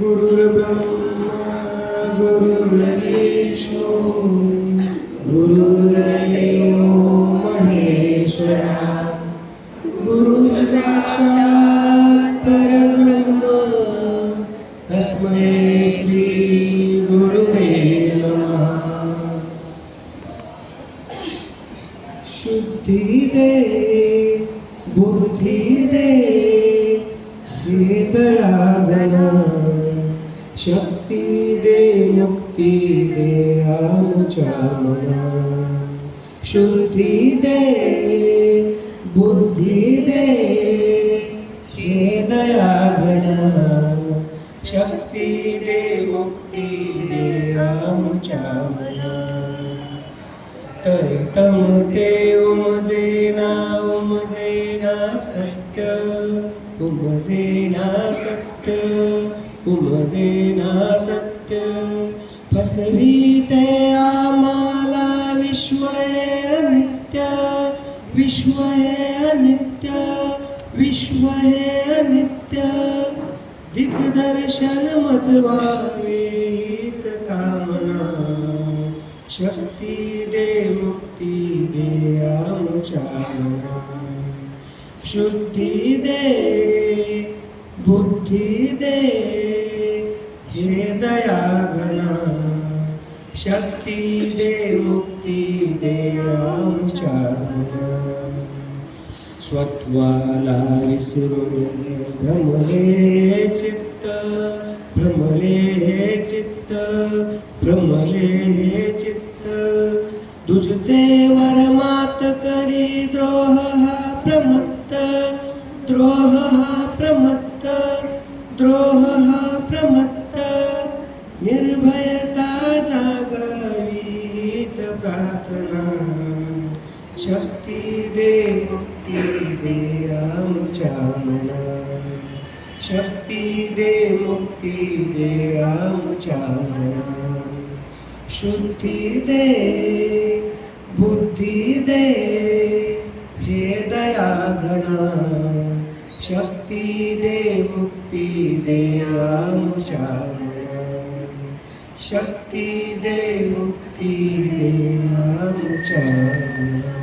गुरुर्ब्रह्मा गुरुर्विष्णू गुरुर्देवो महेश्वरा गुरु साक्षात् परब्रह्म तस्मै श्री गुरुवे नमः शुद्धि दे, बुद्धि दे शक्ती दे, मुक्ति दे आमच्या मना शुद्धी दे, बुद्धी दे हृदयागन शक्ती दे, मुक्ती दे आमच्या मना तम ते उमजेना उमजेना सत्य उमजेना सत्य। उमजेना सत्य फसवीते आम्हाला विश्व अनित्य विश्व अनित्य विश्व अनित्य दिग्दर्शन मजवावीच कामना शक्ती दे मुक्ती दे आमच्या मना शुद्धी दे बुद्धी दे, हे दयागना शक्ती दे, मुक्ती दे आमच्या मना स्वत्वाला विसरून भ्रमले चित्त भ्रमले चित्त भ्रमले चित्त। दुजते वरमात करी द्रोह प्रमत्त द्रोह प्रमत्त। द्रोह प्रमत्त, निर्भयता जागावीच प्रार्थना। शक्ती दे, मुक्ती दे आमच्या मना शक्ती दे, मुक्ती दे आमच्या मना शुद्धी दे, बुद्धी दे, हे दयाघना। शक्ती दे मुक्ति दे शक्ति दे मुक्ति दे मना